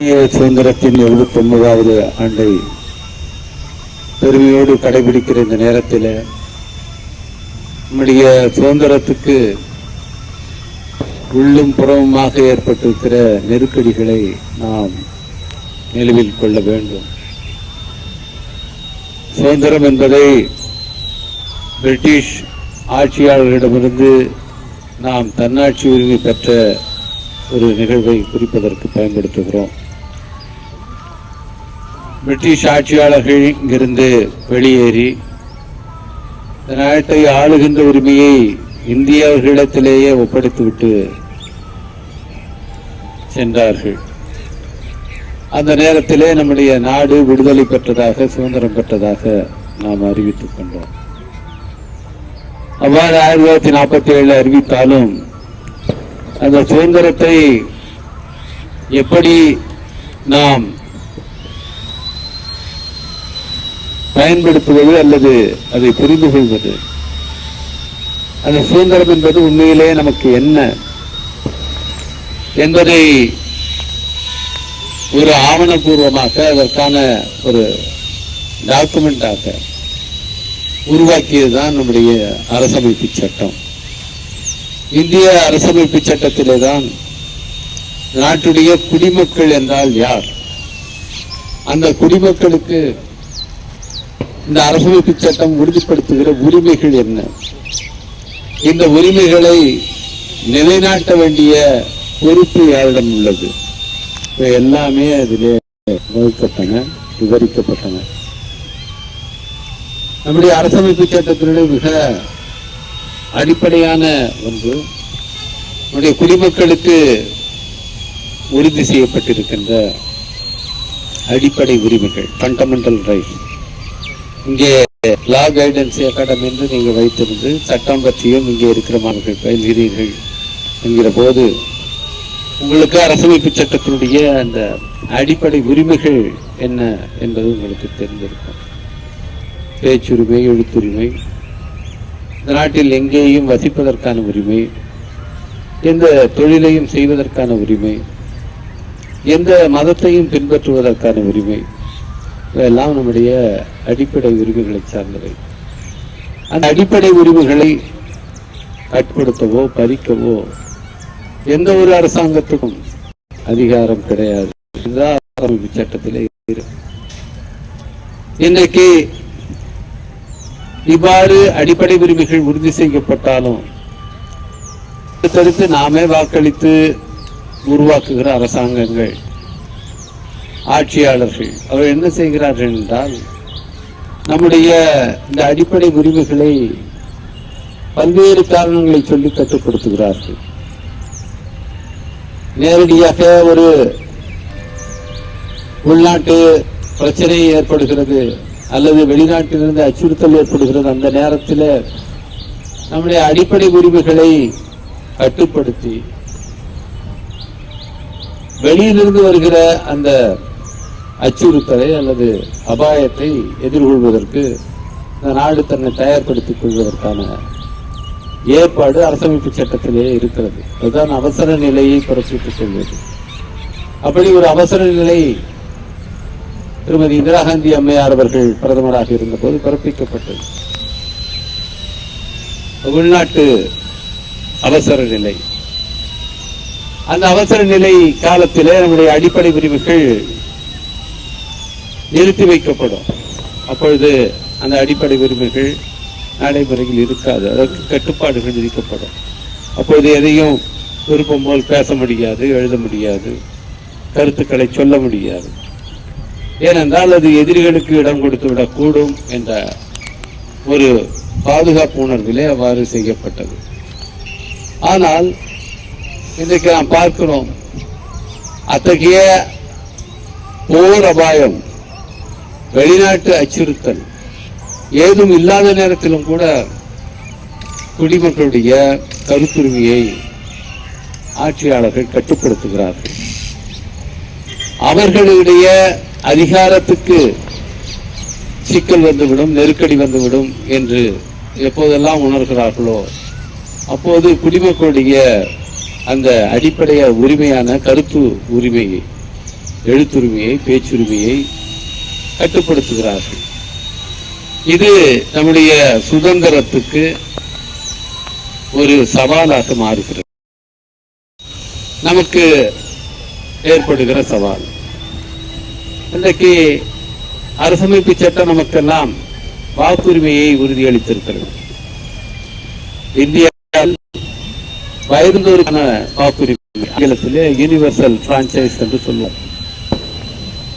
சுதந்திரத்தின் எழுபத்தி ஒன்பதாவது ஆண்டை பெருமையோடு கடைபிடிக்கிற இந்த நேரத்தில் நம்முடைய சுதந்திரத்துக்கு உள்ளும் புறமுமாக ஏற்பட்டிருக்கிற நெருக்கடிகளை நாம் நிலவில் கொள்ள வேண்டும். சுதந்திரம் என்பதை பிரிட்டிஷ் ஆட்சியாளர்களிடமிருந்து நாம் தன்னாட்சி உரிமை பெற்ற ஒரு நிகழ்வை குறிப்பதற்கு பயன்படுத்துகிறோம். பிரிட்டிஷ் ஆட்சியாளர்கள் இங்கிருந்து வெளியேறி இந்த நாட்டை ஆளுகின்ற உரிமையை இந்தியர்களிடத்திலேயே ஒப்படைத்துவிட்டு சென்றார்கள். அந்த நேரத்திலே நம்முடைய நாடு விடுதலை பெற்றதாக சுதந்திரம் பெற்றதாக நாம் அறிவித்துக் கொண்டோம். அவ்வாறு ஆயிரத்தி தொள்ளாயிரத்தி நாற்பத்தி ஏழு அறிவித்தாலும் அந்த சுதந்திரத்தை எப்படி நாம் பயன்படுத்துவது அல்லது அதை புரிந்து கொள்வது? அந்த சுதந்திரம் என்பது உண்மையிலே நமக்கு என்ன? என்பதை ஒரு ஆவணபூர்வமாக அதற்கான ஒரு டாக்குமெண்டாக உருவாக்கியதுதான் நம்முடைய அரசமைப்பு சட்டம். இந்திய அரசமைப்பு சட்டத்திலே தான் நாட்டுடைய குடிமக்கள் என்றால் யார்? அந்த குடிமக்களுக்கு இந்த அரசமைப்பு சட்டம் உறுதிப்படுத்துகிற உரிமைகள் என்ன? இந்த உரிமைகளை நிலைநாட்ட வேண்டிய பொறுப்பு யாரிடம் உள்ளது? இவை எல்லாமே அதிலே வகுக்கப்பட்டன விவரிக்கப்பட்டன. நம்முடைய அரசமைப்பு சட்டத்தினுடைய மிக அடிப்படையான ஒன்று. நம்முடைய குடிமக்களுக்கு உறுதி செய்யப்பட்டிருக்கின்ற அடிப்படை உரிமைகள் ஃபண்டமெண்டல் ரைட் இங்கே லா கைடன்ஸ் அகாடமி என்று நீங்கள் வைத்திருந்து சட்டம் பற்றியும் இங்கே இருக்கிற மாணவர்கள் பயில்கிறீர்கள் என்கிற போது உங்களுக்கு அரசமைப்பு சட்டத்தினுடைய அந்த அடிப்படை உரிமைகள் என்ன என்பது உங்களுக்கு தெரிந்திருக்கும். பேச்சுரிமை எழுத்துரிமை இந்த நாட்டில் எங்கேயும் வசிப்பதற்கான உரிமை எந்த தொழிலையும் செய்வதற்கான உரிமை எந்த மதத்தையும் பின்பற்றுவதற்கான உரிமை இதெல்லாம் நம்முடைய அடிப்படை உரிமைகளை சார்ந்தவை. அந்த அடிப்படை உரிமைகளை கட்டுப்படுத்தவோ பறிக்கவோ எந்த ஒரு அரசாங்கத்துக்கும் அதிகாரம் கிடையாது. இதுதான் சட்டத்திலே இன்றைக்கு இவ்வாறு அடிப்படை உரிமைகள் உறுதி செய்யப்பட்டாலும் தடுத்து நாமே வாக்களித்து உருவாக்குகிற அரசாங்கங்கள் ஆட்சியாளர்கள் அவர் என்ன செய்கிறார்கள் என்றால் நம்முடைய இந்த அடிப்படை உரிமைகளை பல்வேறு காரணங்களை சொல்லி கட்டுப்படுத்துகிறார்கள். நேரடியாக ஒரு உள்நாட்டு பிரச்சனை ஏற்படுகிறது. அல்லது வெளிநாட்டிலிருந்து அச்சுறுத்தல் ஏற்படுகிறது அந்த நேரத்தில் நம்முடைய அடிப்படை உரிமைகளை கட்டுப்படுத்தி வெளியிலிருந்து வருகிற அந்த அச்சுறுத்தலை அல்லது அபாயத்தை எதிர்கொள்வதற்கு இந்த நாடு தன்னை தயார்படுத்திக் கொள்வதற்கான ஏற்பாடு அரசமைப்பு சட்டத்திலே இருக்கிறது. அதுதான் அவசர நிலையை பிறப்பித்துக் கொள்வது. அப்படி ஒரு அவசர நிலை திருமதி இந்திரா காந்தி அம்மையார் அவர்கள் பிரதமராக இருந்தபோது பிறப்பிக்கப்பட்டது. உள்நாட்டு அவசர நிலை. அந்த அவசர நிலை காலத்திலே நம்முடைய அடிப்படை உரிமைகள் நிறுத்தி வைக்கப்படும். அப்பொழுது அந்த அடிப்படை உரிமைகள் நடைமுறையில் இருக்காது. அதற்கு கட்டுப்பாடுகள் விதிக்கப்படும். அப்பொழுது எதையும் விருப்பம் போல் பேச முடியாது எழுத முடியாது கருத்துக்களை சொல்ல முடியாது. ஏனென்றால் அது எதிரிகளுக்கு இடம் கொடுத்து விடக்கூடும் என்ற ஒரு பாதுகாப்பு உணர்விலே அவ்வாறு செய்யப்பட்டது. ஆனால் இன்றைக்கு நாம் பார்க்கிறோம் அத்தகைய போர் அபாயம் வெளிநாட்டு அச்சுறுத்தல் ஏதும் இல்லாத நேரத்திலும் கூட குடிமக்களுடைய கருத்துரிமையை ஆட்சியாளர்கள் கட்டுப்படுத்துகிறார்கள். அவர்களுடைய அதிகாரத்துக்கு சிக்கல் வந்துவிடும் நெருக்கடி வந்துவிடும் என்று எப்போதெல்லாம் உணர்கிறார்களோ அப்போது குடிமக்களுடைய அந்த அடிப்படைய உரிமையான கருத்து உரிமையை எழுத்துரிமையை பேச்சுரிமையை கட்டுப்படுத்துகிறார்கள். இது நம்முடைய சுதந்திரத்துக்கு ஒரு சவாலாக மாறுகிறது. நமக்கு ஏற்படுகிற சவால். இன்றைக்கு அரசமைப்பு சட்டம் நமக்கெல்லாம் வாக்குரிமையை உறுதியளித்திருக்கிறது. இந்தியாவில் வயதுந்தோருக்கான வாக்குரிமை ஆங்கிலத்திலே யூனிவர்சல் பிரான்சைஸ் என்று சொல்லுவோம்.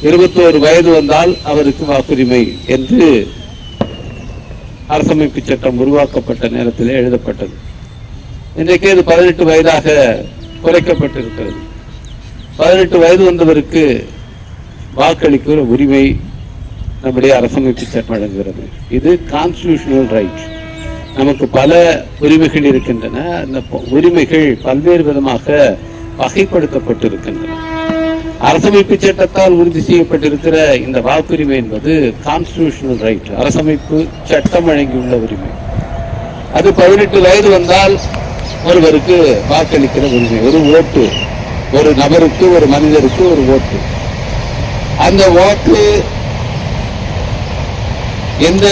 இருபத்தோரு வயது வந்தால் அவருக்கு வாக்குரிமை என்று அரசமைப்பு சட்டம் உருவாக்கப்பட்ட நேரத்திலே எழுதப்பட்டது. இன்றைக்கு அது பதினெட்டு வயதாக குறைக்கப்பட்டிருக்கிறது. பதினெட்டு வயது வந்தவருக்கு வாக்களிக்கிற உரிமை நம்முடைய அரசமைப்பு சட்டம் வழங்குகிறது. இது கான்ஸ்டியூஷனல் ரைட் நமக்கு பல உரிமைகள் இருக்கின்றன. அந்த உரிமைகள் பல்வேறு விதமாக வகைப்படுத்தப்பட்டிருக்கின்றன. அரசமைப்பு சட்டத்தால் உறுதி செய்யப்பட்டிருக்கிற இந்த வாக்குரிமை என்பது கான்ஸ்டியூஷனல் ரைட் அரசமைப்பு சட்டம் வழங்கியுள்ள உரிமை. அது பதினெட்டு வயது வந்தால் ஒருவருக்கு வாக்களிக்கிற உரிமை. ஒரு ஓட்டு ஒரு நபருக்கு ஒரு மனிதருக்கு ஒரு ஓட்டு. அந்த வாக்கு எந்த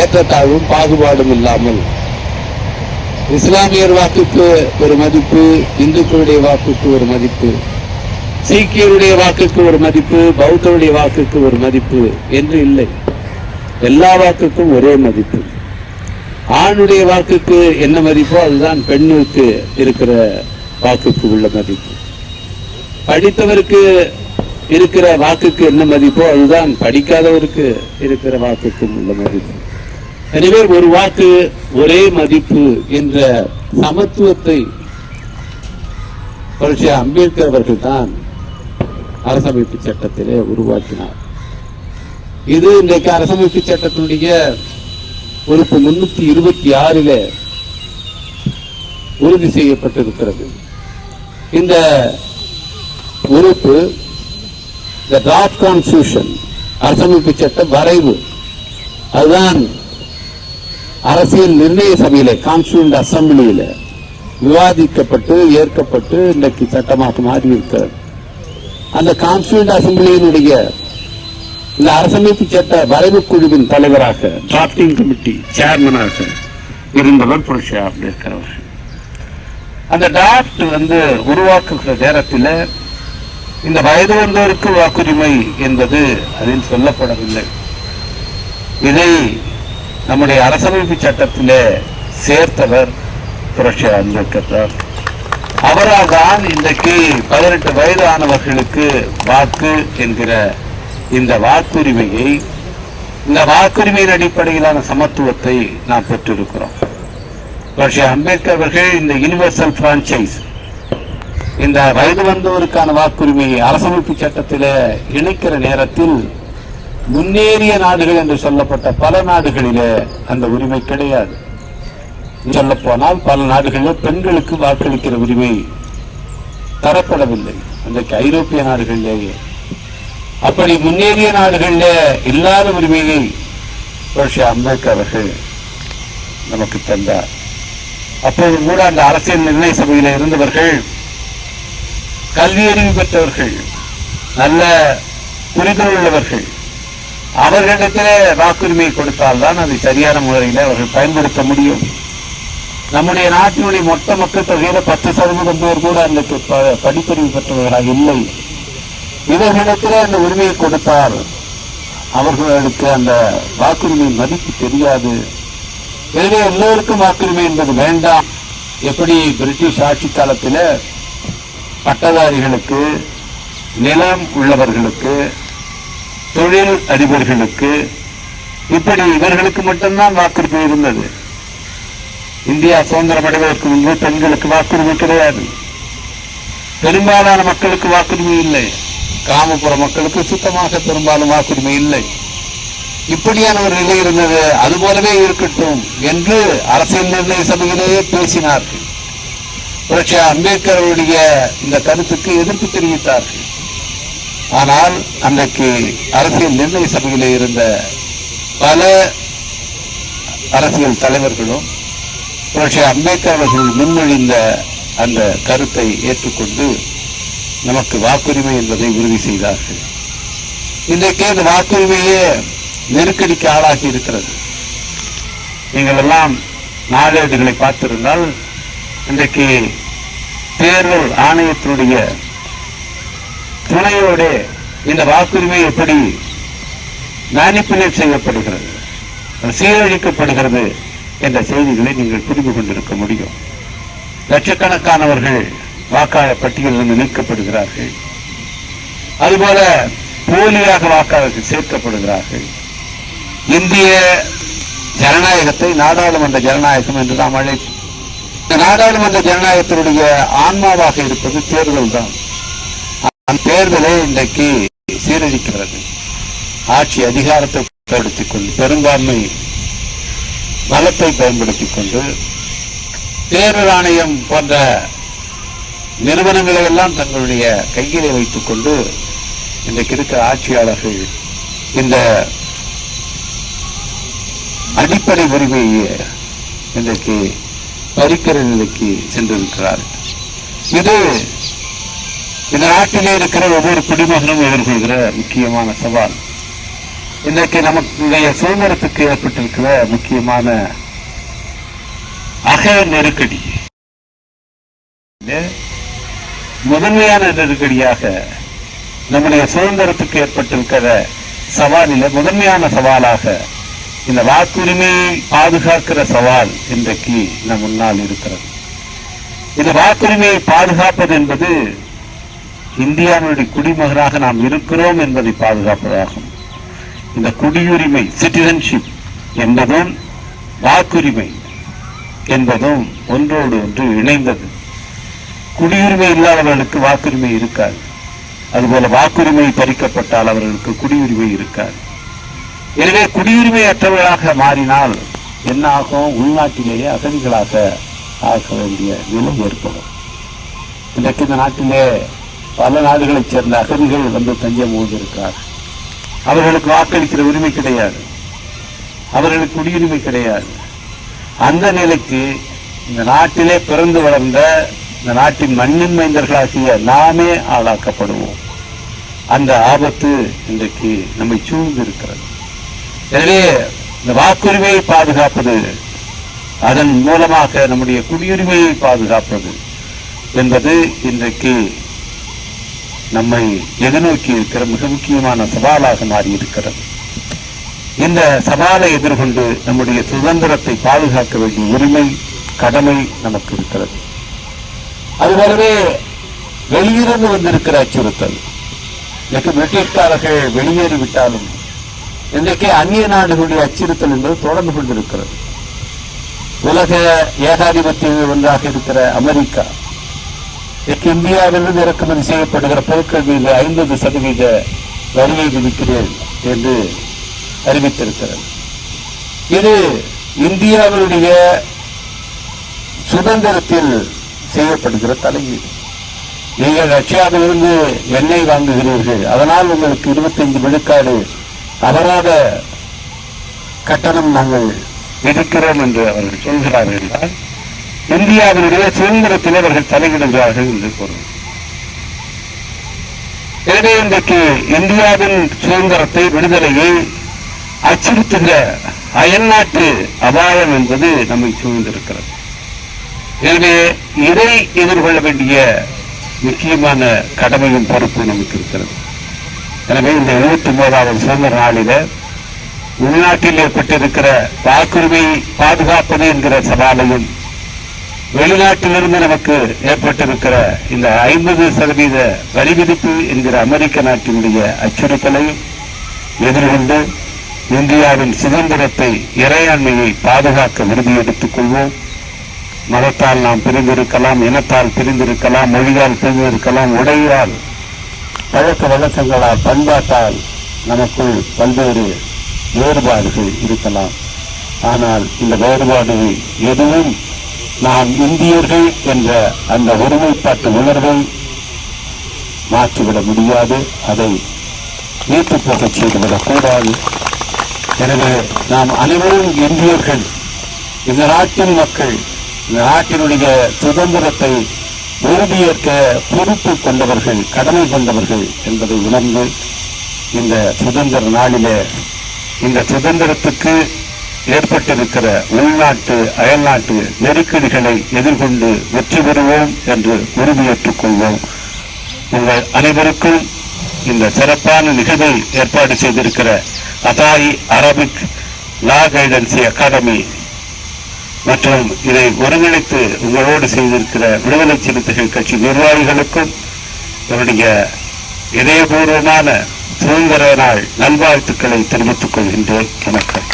ஏற்றத்தாழ்வும் பாகுபாடும் இல்லாமல் இஸ்லாமியர் வாக்குக்கு ஒரு மதிப்பு இந்துக்களுடைய வாக்குக்கு ஒரு மதிப்பு சீக்கியருடைய வாக்குக்கு ஒரு மதிப்பு பௌத்தருடைய வாக்குக்கு ஒரு மதிப்பு என்று இல்லை. எல்லா வாக்குக்கும் ஒரே மதிப்பு. ஆணுடைய வாக்குக்கு என்ன மதிப்போ அதுதான் பெண்ணுக்கு இருக்கிற வாக்குக்கு உள்ள மதிப்பு. படித்தவருக்கு இருக்கிற வாக்குக்கு என்ன மதிப்போ அதுதான் படிக்காதவருக்கு இருக்கிற வாக்குக்கும் உள்ள மதிப்பு. எனவே ஒரு வாக்கு ஒரே மதிப்பு என்ற சமத்துவத்தை புரட்சி அம்பேத்கர் அவர்கள் தான் அரசமைப்பு சட்டத்திலே உருவாக்கினார். இது இன்றைக்கு அரசமைப்பு சட்டத்தினுடைய உறுப்பு முன்னூத்தி இருபத்தி ஆறில உறுதி செய்யப்பட்டிருக்கிறது. இந்த உறுப்பு the draft அரசமைப்பு சட்ட வரைவு. அதுதான் அரசியல் நிர்ணய சபையில கான்ஸ்டியூண்ட் அசம்பிளியில விவாதிக்கப்பட்டு ஏற்கப்பட்டு இன்றைக்கு சட்டமாக மாறி இருக்கிறது அந்த கான்ஸ்டியூண்ட் அசம்பிளியினுடைய இந்த அரசமைப்பு சட்ட வரைவு குழுவின் தலைவராக டிராப்டிங் கமிட்டி சேர்மனாக இருந்தவர் புரட்சி அம்பேத்கர் அந்த டிராப்ட் வந்து உருவாக்குகிற நேரத்தில் இந்த வயது வந்தோருக்கு வாக்குரிமை என்பது அதில் சொல்லப்படவில்லை. இதை நம்முடைய அரசமைப்பு சட்டத்திலே சேர்த்தவர் புரட்சி அம்பேத்கர் அவரால் தான் இன்றைக்கு பதினெட்டு வயது ஆனவர்களுக்கு வாக்கு என்கிற இந்த வாக்குரிமையை இந்த வாக்குரிமையின் அடிப்படையிலான சமத்துவத்தை நாம் பெற்றிருக்கிறோம். புரட்சி அம்பேத்கர் அவர்கள் இந்த யுனிவர்சல் பிரான்ச்சைஸ் இந்த வயது வந்தோருக்கான வாக்குரிமையை அரசமைப்பு சட்டத்தில் இணைக்கிற நேரத்தில் முன்னேறிய நாடுகள் என்று சொல்லப்பட்ட பல நாடுகளிலே அந்த உரிமை கிடையாது. சொல்ல போனால் பல நாடுகளில் பெண்களுக்கு வாக்களிக்கிற உரிமை தரப்படவில்லை. இன்றைக்கு ஐரோப்பிய நாடுகளிலேயே. அப்படி முன்னேறிய நாடுகளில் இல்லாத உரிமையை ரோஷி அம்பேத்கர் அவர்கள் நமக்கு தந்தார். அப்போது கூட அந்த அரசியல் நிர்ணய சபையில் இருந்தவர்கள் கல்வியறிவு பெற்றவர்கள் நல்ல புரிதல் உள்ளவர்கள் அவர்களிடத்திலே வாக்குரிமை கொடுத்தால்தான் அதை சரியான முறையில் அவர்கள் பயன்படுத்த முடியும். நம்முடைய நாட்டினுடைய மொத்த மக்கள் தொகையில பத்து சதவீதம் பேர் கூட அந்த ப- படிப்பறிவு பெற்றவர்களாக இல்லை. இவர்களிடத்தில் அந்த உரிமையை கொடுத்தால் அவர்களுக்கு அந்த வாக்குரிமையின் மதிப்பு தெரியாது. எனவே எல்லோருக்கும் வாக்குரிமை என்பது வேண்டாம். எப்படி பிரிட்டிஷ் ஆட்சி காலத்தில் பட்டதாரிகளுக்கு நிலம் உள்ளவர்களுக்கு தொழில் அதிபர்களுக்கு இப்படி இவர்களுக்கு மட்டும்தான் வாக்குரிமை இருந்தது. இந்தியா சுதந்திரம் அடைவதற்கு முன்பு பெண்களுக்கு வாக்குரிமை கிடையாது. பெரும்பாலான மக்களுக்கு வாக்குரிமை இல்லை. கிராமப்புற மக்களுக்கு சுத்தமாக பெரும்பாலும் வாக்குரிமை இல்லை. இப்படியான ஒரு நிலை இருந்தது. அது போலவே இருக்கட்டும் என்று அரசியல் நிர்ணய சபையிலேயே பேசினார்கள். புரட்சியா அம்பேத்கர் அவருடைய இந்த கருத்துக்கு எதிர்ப்பு தெரிவித்தார்கள் ஆனால் அன்றைக்கு அரசியல் நிர்ணய சபையில் இருந்த பல அரசியல் தலைவர்களும் புரட்சி அம்பேத்கர் அவர்கள் முன்மொழிந்த அந்த கருத்தை ஏற்றுக்கொண்டு நமக்கு வாக்குரிமை என்பதை உறுதி செய்தார்கள். இன்றைக்கு இந்த வாக்குரிமையே நெருக்கடிக்கு ஆளாகி இருக்கிறது. நீங்கள் எல்லாம் நாளேடுகளை பார்த்திருந்தால் இன்றைக்கு தேர்தல் ஆணையத்தினுடைய துணையோடு இந்த வாக்குரிமை எப்படி மேனிப்புலேட் செய்யப்படுகிறது சீரழிக்கப்படுகிறது என்ற செய்திகளை நீங்கள் புரிந்து கொண்டிருக்க முடியும். லட்சக்கணக்கானவர்கள் வாக்காளர் பட்டியலிருந்து நீக்கப்படுகிறார்கள். அதுபோல போலியாக வாக்காளர்கள் சேர்க்கப்படுகிறார்கள். இந்திய ஜனநாயகத்தை நாடாளுமன்ற ஜனநாயகம் என்று நாம் அழைப்போம். இந்த நாடாளுமன்ற ஜனநாயகத்தினுடைய ஆன்மாவாக இருப்பது தேர்தல் தான் அந்த தேர்தலை இன்றைக்கு சீரழிக்கிறது. ஆட்சி அதிகாரத்தை பயன்படுத்திக் கொண்டு பெரும்பான்மை பலத்தை பயன்படுத்திக் கொண்டு தேர்தல் ஆணையம் போன்ற நிறுவனங்களை எல்லாம் தங்களுடைய கையிலே வைத்துக் கொண்டு இன்றைக்கு இருக்கிற ஆட்சியாளர்கள் இந்த அடிப்படை உரிமையை இன்றைக்கு பறிக்கிற நிலைக்கு சென்றிருக்கிறார்கள் இது இந்த நாட்டிலே இருக்கிற ஒவ்வொரு குடிமகனும் எதிர்கொள்கிற முக்கியமான சவால். இன்றைக்கு நமக்கு சுதந்திரத்துக்கு ஏற்பட்டிருக்கிற முக்கியமான அக நெருக்கடி. முதன்மையான நெருக்கடியாக நம்முடைய சுதந்திரத்துக்கு ஏற்பட்டிருக்கிற சவாலில முதன்மையான சவாலாக இந்த வாக்குரிமையை பாதுகாக்கிற சவால் இன்றைக்கு நம் முன்னால் இருக்கிறது. இந்த வாக்குரிமையை பாதுகாப்பது என்பது இந்தியாவினுடைய குடிமகனாக நாம் இருக்கிறோம் என்பதை பாதுகாப்பதாகும். இந்த குடியுரிமை சிட்டிசன்ஷிப் என்பதும் வாக்குரிமை என்பதும் ஒன்றோடு ஒன்று இணைந்தது. குடியுரிமை இல்லாதவர்களுக்கு வாக்குரிமை இருக்காது. அதுபோல வாக்குரிமை பறிக்கப்பட்டால் அவர்களுக்கு குடியுரிமை இருக்காது. எனவே குடியுரிமை அற்றவர்களாக மாறினால் என்ன ஆகும் உள்நாட்டிலேயே அகதிகளாக ஆக வேண்டிய நிலை ஏற்படும். இன்றைக்கு இந்த நாட்டிலே பல நாடுகளைச் சேர்ந்த அகதிகள் வந்து தஞ்சம் ஊர்ந்திருக்கிறார் அவர்களுக்கு வாக்களிக்கிற உரிமை கிடையாது. அவர்களுக்கு குடியுரிமை கிடையாது. அந்த நிலைக்கு இந்த நாட்டிலே பிறந்து வளர்ந்த இந்த நாட்டின் மண்ணின் மைந்தர்களாகிய நாமே ஆளாக்கப்படுவோம். அந்த ஆபத்து இன்றைக்கு நம்மை சூழ்ந்திருக்கிறது. எனவே இந்த வாக்குரிமையை பாதுகாப்பது அதன் மூலமாக நம்முடைய குடியுரிமையை பாதுகாப்பது என்பது இன்றைக்கு நம்மை எதிர்நோக்கி இருக்கிற மிக முக்கியமான சவாலாக மாறி இருக்கிறது இந்த சவாலை எதிர்கொண்டு நம்முடைய சுதந்திரத்தை பாதுகாக்க வேண்டிய உரிமை கடமை நமக்கு இருக்கிறது. அதுபோலவே வெளியிருந்து வந்திருக்கிற அச்சுறுத்தல். இன்றைக்கு பிரிட்டிஷ்காரர்கள் வெளியேறிவிட்டாலும் இன்றைக்கு அந்நிய நாடுகளுடைய அச்சுறுத்தல் என்பது தொடர்ந்து கொண்டிருக்கிறது. உலக ஏகாதிபத்திய ஒன்றாக இருக்கிற அமெரிக்கா இன்றைக்கு இந்தியாவிலிருந்து இறக்குமதி செய்யப்படுகிற பொருட்கள் மீது ஐம்பது சதவீத வரியை விதிக்கிறேன் என்று அறிவித்திருக்கிறது. இது இந்தியாவினுடைய சுதந்திரத்தில் செய்யப்படுகிற தலையீடு. நீங்கள் ரஷ்யாவிலிருந்து எண்ணெய் வாங்குகிறீர்கள் அதனால் உங்களுக்கு இருபத்தைந்து விழுக்காடு அபராத கட்டணம் நாங்கள் விதிக்கிறோம் என்று அவர்கள் சொல்கிறார்கள் என்றால் இந்தியாவினுடைய சுதந்திரத்தில் அவர்கள் தலையிடுகிறார்கள் என்று பொருள் எனவே இன்றைக்கு இந்தியாவின் சுதந்திரத்தை விடுதலையை அச்சுறுத்துகிற அயல்நாட்டு அபாயம் என்பது நம்மை சூழ்ந்திருக்கிறது. எனவே இதை எதிர்கொள்ள வேண்டிய முக்கியமான கடமையும் பொறுப்பு நமக்கு இருக்கிறது. எனவே இந்த எழுபத்தி ஒன்பதாவது சுதந்திர நாளில உள்நாட்டில் ஏற்பட்டிருக்கிற வாக்குரிமை பாதுகாப்பது என்கிற சவாலையும் வெளிநாட்டிலிருந்து நமக்கு ஏற்பட்டிருக்கிற இந்த ஐம்பது சதவீத வரி விதிப்பு என்கிற அமெரிக்க நாட்டினுடைய அச்சுறுத்தலையும் எதிர்கொண்டு இந்தியாவின் சுதந்திரத்தை இறையாண்மையை பாதுகாக்க உறுதி எடுத்துக் கொள்வோம். மதத்தால் நாம் பிரிந்திருக்கலாம் இனத்தால் பிரிந்திருக்கலாம் மொழியால் பிரிந்திருக்கலாம் உடையால் பழக்க வழக்கங்களால் பண்பாட்டால் நமக்குள் பல்வேறு வேறுபாடுகள் இருக்கலாம். ஆனால் இந்த வேறுபாடு எதுவும் நாம் இந்தியர்கள் என்ற அந்த ஒருமைப்பாட்டு உணர்வை மாற்றிவிட முடியாது. அதை நீட்டு போகச் செய்துவிடக் கூடாது எனவே நாம் அனைவரும் இந்தியர்கள். இந்த நாட்டின் மக்கள் இந்த நாட்டினுடைய சுதந்திரத்தை உறுதியேற்க பொறுப்பு கொண்டவர்கள் கடமை கொண்டவர்கள் என்பதை உணர்ந்து இந்த சுதந்திர நாளிலே இந்த சுதந்திரத்துக்கு ஏற்பட்டிருக்கிற உள்நாட்டு அயல்நாட்டு நெருக்கடிகளை எதிர்கொண்டு வெற்றி பெறுவோம் என்று உறுதியேற்றுக் கொள்வோம். உங்கள் அனைவருக்கும் இந்த சிறப்பான நிகழ்வை ஏற்பாடு செய்திருக்கிற அதாயி அரபிக் லா கைடன்சி அகாடமி மற்றும் இதை ஒருங்கிணைத்து உங்களோடு செய்திருக்கிற விடுதலை சிறுத்தைகள் கட்சி நிர்வாகிகளுக்கும் என்னுடைய இதயபூர்வமான சுதந்திர நாள் நல்வாழ்த்துக்களை தெரிவித்துக் கொள்கின்றேன். வணக்கம்.